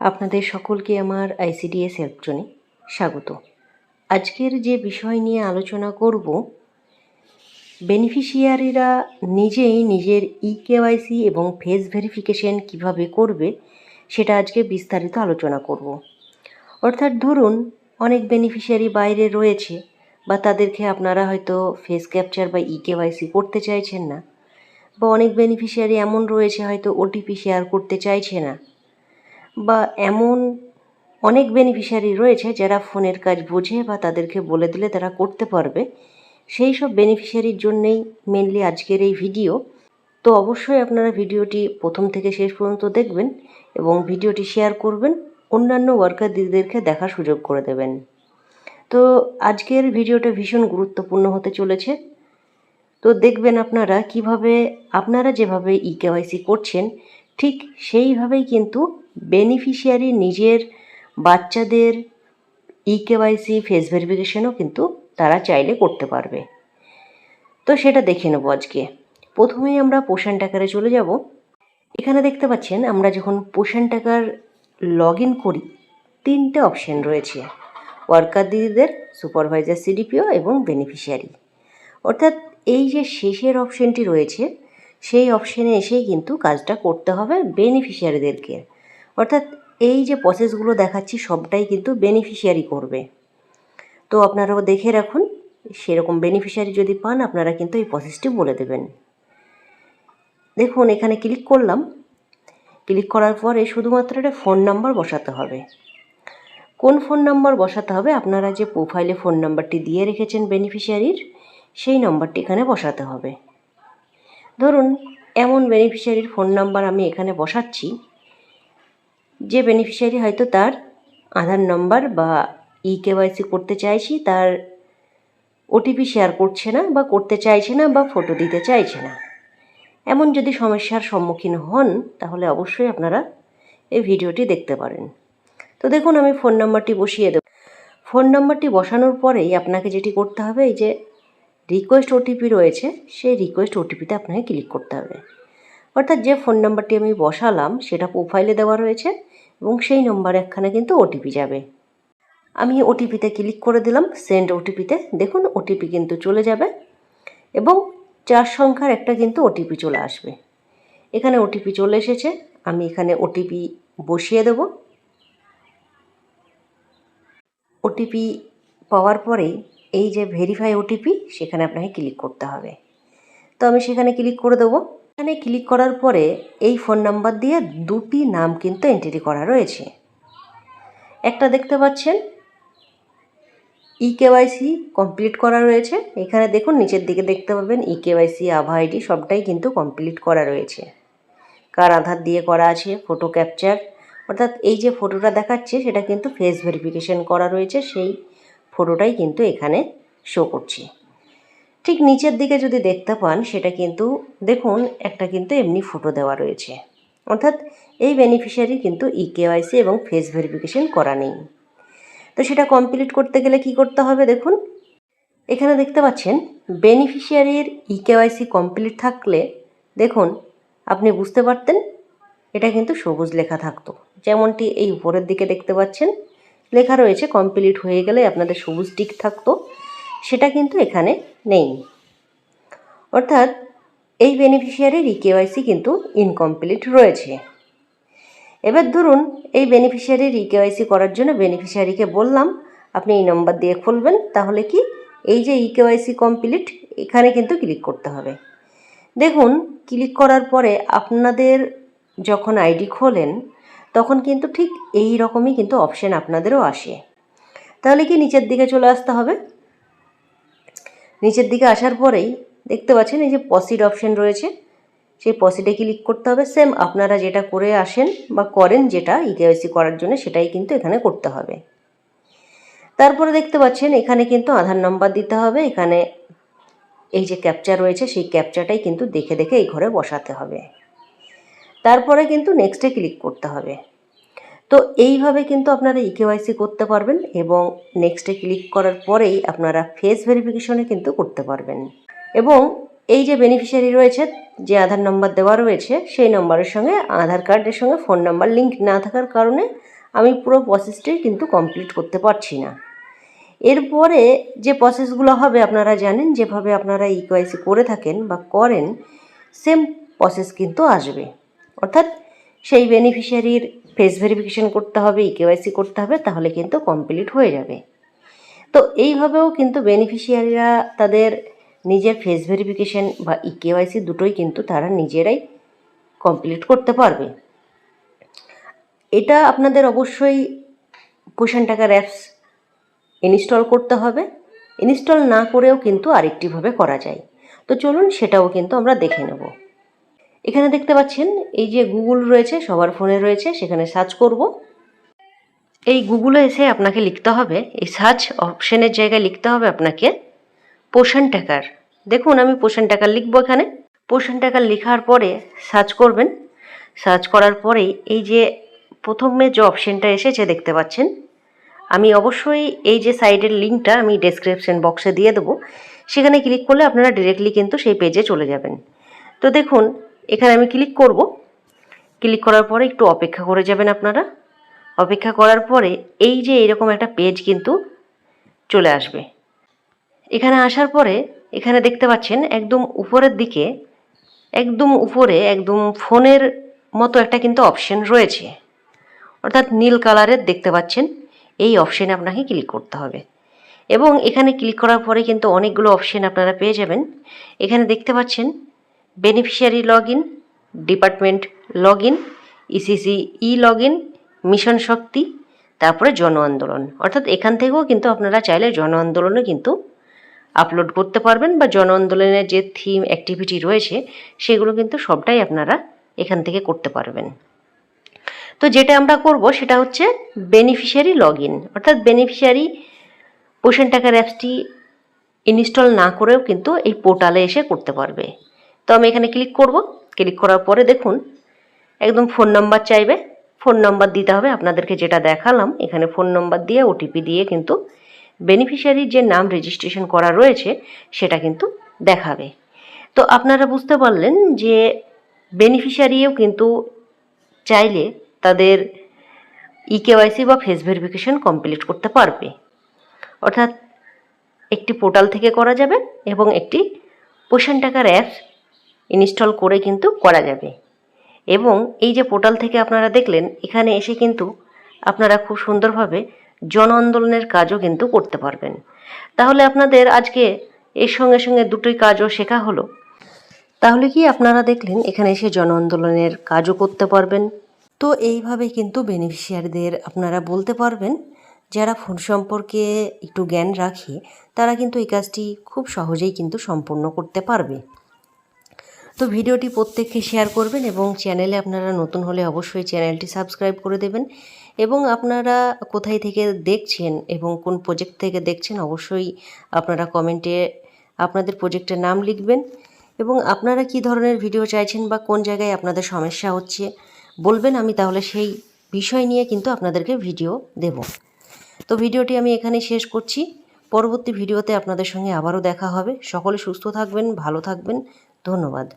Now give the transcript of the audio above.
আপনাদের সকলকে আমার আইসিডিএস হেল্প জোনে স্বাগত। আজকের যে বিষয় নিয়ে আলোচনা করব, বেনিফিশিয়ারিরা নিজেই নিজের ই কেওয়াইসি এবং ফেস ভেরিফিকেশন কীভাবে করবে, সেটা আজকে বিস্তারিত আলোচনা করব। অর্থাৎ ধরুন, অনেক বেনিফিশিয়ারি বাইরে রয়েছে, বা তাদেরকে আপনারা হয়তো ফেস ক্যাপচার বা ই কেওয়াইসি করতে চাইছেন না, বা অনেক বেনিফিশিয়ারি এমন রয়েছে হয়তো ওটিপি শেয়ার করতে চাইছে না। বা এমন অনেক বেনিফিশিয়ারি রয়েছে যারা ফোনের কাজ বোঝে বা তাদেরকে বলে দিলে তারা করতে পারবে। সেই সব বেনিফিশিয়ারির জন্যেই মেনলি আজকের এই ভিডিও তো অবশ্যই আপনারা ভিডিওটি প্রথম থেকে শেষ পর্যন্ত দেখবেন এবং ভিডিওটি শেয়ার করবেন। অন্যান্য ওয়ার্কার দিদিদেরকে দেখার সুযোগ করে দেবেন। তো আজকের ভিডিওটা ভীষণ গুরুত্বপূর্ণ হতে চলেছে। তো দেখবেন আপনারা কীভাবে, আপনারা যেভাবে ই কেওয়াইসি করছেন ঠিক সেইভাবেই কিন্তু বেনিফিশিয়ারি নিজের বাচ্চাদের ই কেওয়াইসি ফেস ভেরিফিকেশনও কিন্তু তারা চাইলে করতে পারবে। তো সেটা দেখে নেব আজকে। প্রথমেই আমরা পোষণ টাকারে চলে যাব। এখানে দেখতে পাচ্ছেন, আমরা যখন পোষণ টাকার লগ ইন করি, তিনটে অপশন রয়েছে। ওয়ার্কার দিদিদের সুপারভাইজার সিডিপিও এবং বেনিফিশিয়ারি অর্থাৎ এই যে শেষের অপশনটি রয়েছে সেই অপশানে এসেই কিন্তু কাজটা করতে হবে বেনিফিশিয়ারিদেরকে অর্থাৎ এই যে প্রসেসগুলো দেখাচ্ছি, সবটাই কিন্তু বেনিফিশিয়ারি করবে। তো আপনারাও দেখে রাখুন, সেরকম বেনিফিশিয়ারি যদি পান, আপনারা কিন্তু এই প্রসেসটি বলে দেবেন। দেখুন, এখানে ক্লিক করলাম। ক্লিক করার পরে শুধুমাত্র একটা ফোন নাম্বার বসাতে হবে। কোন ফোন নাম্বার বসাতে হবে? আপনারা যে প্রোফাইলে ফোন নাম্বারটি দিয়ে রেখেছেন বেনিফিশিয়ারির সেই নম্বরটি এখানে বসাতে হবে। ধরুন, এমন বেনিফিশিয়ারির ফোন নাম্বার আমি এখানে বসাচ্ছি, যে বেনিফিশিয়ারি হয়তো তার আধার নম্বর বা ই কেওয়াইসি করতে চাইছি, তার ওটিপি শেয়ার করছে না বা করতে চাইছে না বা ফটো দিতে চাইছে না। এমন যদি সমস্যার সম্মুখীন হন, তাহলে অবশ্যই আপনারা এই ভিডিওটি দেখতে পারেন। তো দেখুন, আমি ফোন নাম্বারটি বসিয়ে দেব। ফোন নাম্বারটি বসানোর পরেই আপনাকে যেটি করতে হবে, এই যে রিকোয়েস্ট ওটিপি রয়েছে সেই রিকোয়েস্ট ওটিপিতে আপনাকে ক্লিক করতে হবে অর্থাৎ যে ফোন নাম্বারটি আমি বসালাম সেটা প্রোফাইলে দেওয়া রয়েছে এবং সেই নম্বরে একখানে কিন্তু ওটিপি যাবে আমি ওটিপিতে ক্লিক করে দিলাম সেন্ড ওটিপিতে দেখুন ওটিপি কিন্তু চলে যাবে এবং চার সংখ্যার একটা কিন্তু ওটিপি চলে আসবে এখানে ওটিপি চলে এসেছে আমি এখানে ওটিপি বসিয়ে দেব ওটিপি পাওয়ার পরেই এই যে ভেরিফাই ওটিপি সেখানে আপনাকে ক্লিক করতে হবে। তো আমি সেখানে ক্লিক করে দেবো। এখানে ক্লিক করার পরে এই ফোন নাম্বার দিয়ে দুটি নাম কিন্তু এন্ট্রি করা রয়েছে। একটা দেখতে পাচ্ছেন ই কেওয়াইসি কমপ্লিট করা রয়েছে। এখানে দেখুন, নিচের দিকে দেখতে পাবেন ই কেওয়াইসি আভা আইডি সবটাই কিন্তু কমপ্লিট করা রয়েছে। কার আধার দিয়ে করা আছে ফটো ক্যাপচার অর্থাৎ এই যে ফটোটা দেখাচ্ছে, সেটা কিন্তু ফেস ভেরিফিকেশন করা রয়েছে। সেই ফটোটাই কিন্তু এখানে শো করছে। ঠিক নিচের দিকে যদি দেখতে পান, সেটা কিন্তু দেখুন, একটা কিন্তু এমনি ফটো দেওয়া রয়েছে। অর্থাৎ এই বেনিফিশিয়ারি কিন্তু ই কেওয়াইসি এবং ফেস ভেরিফিকেশন করা নেই। তো সেটা কমপ্লিট করতে গেলে কি করতে হবে দেখুন? এখানে দেখতে পাচ্ছেন বেনিফিশিয়ারির ই কেওয়াইসি কমপ্লিট থাকলে দেখুন, আপনি বুঝতে পারতেন, এটা কিন্তু সবুজ লেখা থাকতো। যেমনটি এই উপরের দিকে দেখতে পাচ্ছেন লেখা রয়েছে কমপ্লিট হয়ে গেলে আপনাদের সবুজ টিক থাকতো, সেটা কিন্তু এখানে নেই। অর্থাৎ এই বেনিফিশিয়ারির ই কেওয়াইসি কিন্তু ইনকমপ্লিট রয়েছে। এবার ধরুন, এই বেনিফিশিয়ারির ই কেওয়াইসি করার জন্য বেনিফিশিয়ারিকে বললাম, আপনি এই নম্বর দিয়ে খুলবেন, তাহলে কি এই যে ই কেওয়াইসি কমপ্লিট এখানে কিন্তু ক্লিক করতে হবে। দেখুন ক্লিক করার পরে আপনাদের যখন আইডি খোলেন তখন কিন্তু ঠিক এই রকমই কিন্তু অপশান আপনাদেরও আসে। তাহলে কি নিচের দিকে চলে আসতে হবে? নিচের দিকে আসার পরেই দেখতে পাচ্ছেন এই যে পসিড অপশন রয়েছে। সেই পসিডে ক্লিক করতে হবে। সেম আপনারা যেটা করে আসেন বা করেন যেটা ইকেওয়াইসি করার জন্য সেটাই কিন্তু এখানে করতে হবে। তারপরে দেখতে পাচ্ছেন এখানে কিন্তু আধার নাম্বার দিতে হবে। এখানে এই যে ক্যাপচার রয়েছে সেই ক্যাপচারটাই কিন্তু দেখে দেখে এই ঘরে বসাতে হবে। তারপরে কিন্তু নেক্সটে ক্লিক করতে হবে। তো এইভাবে কিন্তু আপনারা ইকেওয়াইসি করতে পারবেন এবং নেক্সটে ক্লিক করার পরেই আপনারা ফেস ভেরিফিকেশনে কিন্তু করতে পারবেন। এবং এই যে বেনিফিশিয়ারি রয়েছে, যে আধার নম্বর দেওয়া রয়েছে, সেই নম্বরের সঙ্গে আধার কার্ডের সঙ্গে ফোন নাম্বার লিঙ্ক না থাকার কারণে আমি পুরো প্রসেসটাই কিন্তু কমপ্লিট করতে পারছি না। এরপরে যে প্রসেসগুলো হবে, আপনারা জানেন, যেভাবে আপনারা ইকোয়াইসি করে থাকেন বা করেন সেম প্রসেস কিন্তু আসবে। অর্থাৎ সেই বেনিফিশিয়ারির ফেস ভেরিফিকেশন করতে হবে ইকেওয়াইসি করতে হবে, তাহলে কিন্তু কমপ্লিট হয়ে যাবে। তো এইভাবেও কিন্তু বেনিফিশিয়ারিরা তাদের নিজের ফেস ভেরিফিকেশন বা ইকেওয়াইসি দুটোই কিন্তু তারা নিজেরাই কমপ্লিট করতে পারবে। এটা আপনাদের অবশ্যই পোষণ টাকার অ্যাপস ইনস্টল করতে হবে। ইনস্টল না করেও কিন্তু আরেকটিভাবে করা যায়। তো চলুন সেটাও কিন্তু আমরা দেখে নেব। এখানে দেখতে পাচ্ছেন, এই যে গুগল রয়েছে, সবার ফোনে রয়েছে, সেখানে সার্চ করব। এই গুগলে এসে আপনাকে লিখতে হবে, এই সার্চ অপশনের জায়গায় লিখতে হবে আপনাকে, পোষণ টাকার। দেখুন, আমি পোষণ টাকার লিখব এখানে। পোষণ টাকার লেখার পরে সার্চ করবেন। সার্চ করার পরেই এই যে প্রথমে যে অপশনটা এসেছে দেখতে পাচ্ছেন, আমি অবশ্যই এই যে সাইডের লিঙ্কটা আমি ডেসক্রিপশন বক্সে দিয়ে দেবো। সেখানে ক্লিক করলে আপনারা ডিরেক্টলি কিন্তু সেই পেজে চলে যাবেন। তো দেখুন এখানে আমি ক্লিক করব। ক্লিক করার পরে একটু অপেক্ষা করে যাবেন আপনারা। অপেক্ষা করার পরে এই যে এরকম একটা পেজ কিন্তু চলে আসবে। এখানে আসার পরে এখানে দেখতে পাচ্ছেন একদম উপরের দিকে, একদম উপরে, একদম ফোনের মতো একটা কিন্তু অপশন রয়েছে। অর্থাৎ নীল কালারের দেখতে পাচ্ছেন, এই অপশানে আপনাকে ক্লিক করতে হবে। এবং এখানে ক্লিক করার পরে কিন্তু অনেকগুলো অপশন আপনারা পেয়ে যাবেন। এখানে দেখতে পাচ্ছেন beneficiary log in department log in ECC e log in mission Shakti তারপরে জন আন্দোলন। অর্থাৎ এখান থেকেও কিন্তু আপনারা চাইলে জন আন্দোলনও কিন্তু আপলোড করতে পারবেন বা জন আন্দোলনের যে থিম অ্যাক্টিভিটি রয়েছে, সেগুলো কিন্তু সবটাই আপনারা এখান থেকে করতে পারবেন। তো যেটা আমরা করব সেটা হচ্ছে বেনিফিশিয়ারি লগ ইন অর্থাৎ বেনিফিশিয়ারি পোষণ টাকার অ্যাপসটি ইনস্টল না করেও কিন্তু এই পোর্টালে এসে করতে পারবে। তো আমি এখানে ক্লিক করব। ক্লিক করার পরে দেখুন, একদম ফোন নাম্বার চাইবে। ফোন নাম্বার দিতে হবে, আপনাদেরকে যেটা দেখালাম, এখানে ফোন নাম্বার দিয়ে ওটিপি দিয়ে কিন্তু বেনিফিশিয়ারির যে নাম রেজিস্ট্রেশন করা রয়েছে, সেটা কিন্তু দেখাবে। তো আপনারা বুঝতে পারলেন যে বেনিফিশিয়ারিও কিন্তু চাইলে তাদের ইকেওয়াইসি বা ফেস ভেরিফিকেশন কমপ্লিট করতে পারবে। অর্থাৎ একটি পোর্টাল থেকে করা যাবে এবং একটি পোষণ টাকার অ্যাপস ইনস্টল করে কিন্তু করা যাবে। এবং এই যে পোর্টাল থেকে আপনারা দেখলেন, এখানে এসে কিন্তু আপনারা খুব সুন্দরভাবে জন আন্দোলনের কাজও কিন্তু করতে পারবেন। তাহলে আপনাদের আজকে এর সঙ্গে সঙ্গে দুটোই কাজও শেখা হলো। তাহলে কি আপনারা দেখলেন, এখানে এসে জন আন্দোলনের কাজও করতে পারবেন। তো এইভাবে কিন্তু বেনিফিশিয়ারিদের আপনারা বলতে পারবেন, যারা ফোন সম্পর্কে একটু জ্ঞান রাখে, তারা কিন্তু এই কাজটি খুব সহজেই কিন্তু সম্পূর্ণ করতে পারবে। তো ভিডিওটি প্রত্যেককে শেয়ার করবেন এবং চ্যানেলে আপনারা নতুন হলে অবশ্যই চ্যানেলটি সাবস্ক্রাইব করে দেবেন। এবং আপনারা কোথায় থেকে দেখছেন এবং কোন প্রজেক্ট থেকে দেখছেন অবশ্যই আপনারা কমেন্টে আপনাদের প্রজেক্টের নাম লিখবেন। এবং আপনারা কি ধরনের ভিডিও চাইছেন বা কোন জায়গায় আপনাদের সমস্যা হচ্ছে বলবেন, আমি তাহলে সেই বিষয় নিয়ে কিন্তু আপনাদেরকে ভিডিও দেব। তো ভিডিওটি আমি এখানে শেষ করছি। পরবর্তী ভিডিওতে আপনাদের সঙ্গে আবারও দেখা হবে। সকলে সুস্থ থাকবেন, ভালো থাকবেন। ধন্যবাদ।